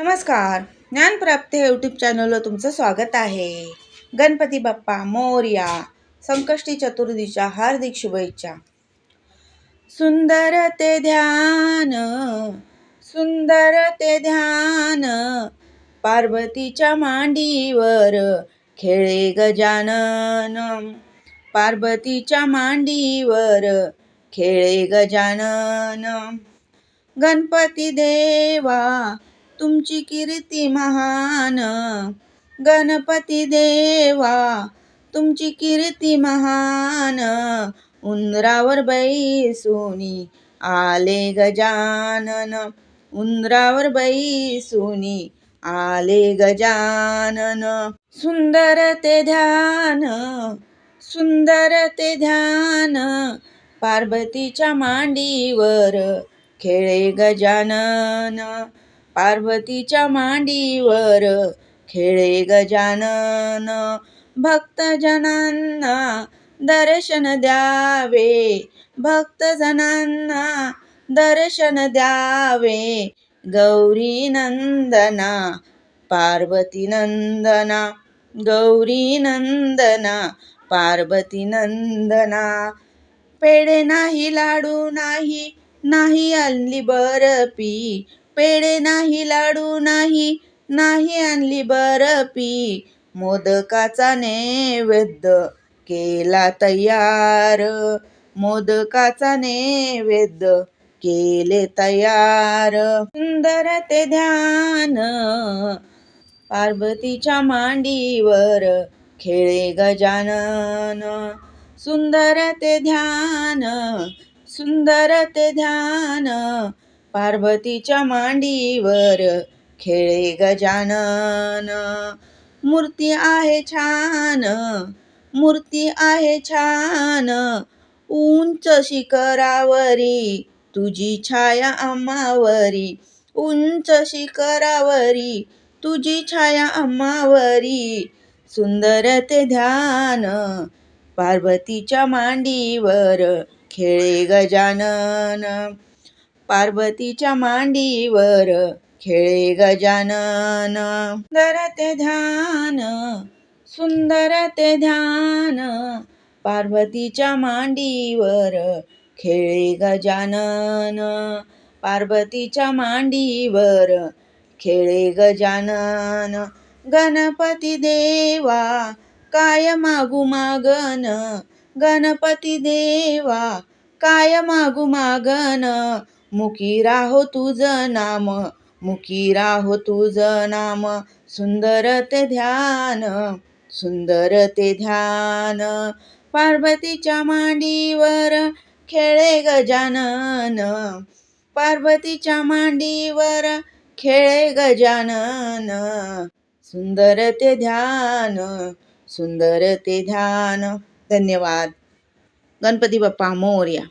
नमस्कार. ज्ञानप्राप्त यूट्यूब चॅनलवर तुमचं स्वागत आहे. गणपती बाप्पा मोर्या संकष्टी चतुर्दीच्या हार्दिक शुभेच्छा. सुंदर ते ध्यान सुंदर ते ध्यान पार्वतीच्या मांडीवर खेळे गजानन पार्वतीच्या मांडीवर खेळे गजानन गणपती देवा तुमची कीर्ती महान. गणपती देवा तुमची कीर्ती महान. उंदरावर बैसुनी आले गजानन उंदरावर बैसुनी आले गजानन सुंदर ते ध्यान सुंदर ते ध्यान. पार्वतीच्या मांडीवर खेळे गजानन पार्वतीच्या मांडीवर खेळे गजानन. भक्तजनांना दर्शन द्यावे. भक्तजनांना दर्शन द्यावे. गौरी नंदना पार्वती नंदना गौरी नंदना पार्वती नंदना. पेढे नाही लाडू नाही नाही आणली बरपी पेढे नाही लाडू नाही नाही आणली बरपी मोदकाचा नैवेद्य केला तयार. मोदकाचा नैवेद्य केले तयार. सुंदर ते ध्यान पार्वतीच्या मांडीवर खेळे गजानन. सुंदर ते ध्यान सुंदर ते ध्यान पार्वतीच्या मांडीवर खेळे गजानन मूर्ती आहे छान मूर्ती आहे छान. उंच शिखरावरी तुझी छाया अम्मावरी उंच शिखरावरी तुझी छाया अम्मावरी सुंदर ते ध्यान पार्वतीच्या मांडीवर खेळे गजानन पार्वतीच्या मांडीवर खेळे गजानन. सुंदर ते ध्यान सुंदर ते ध्यान पार्वतीच्या मांडीवर खेळे गजानन. पार्वतीच्या मांडीवर खेळे गजानन. गणपती देवा काय मागू मागन? गणपती देवा काय मागू मागन? मुकी राहो तुझं नाम मुकी राहो तुझं नाम सुंदर ते ध्यान सुंदर ते ध्यान. पार्वतीच्या मांडीवर खेळे गजानन पार्वतीच्या मांडीवर खेळे गजानन सुंदर ते ध्यान सुंदर ते ध्यान. धन्यवाद. गणपती बाप्पा मोर्या.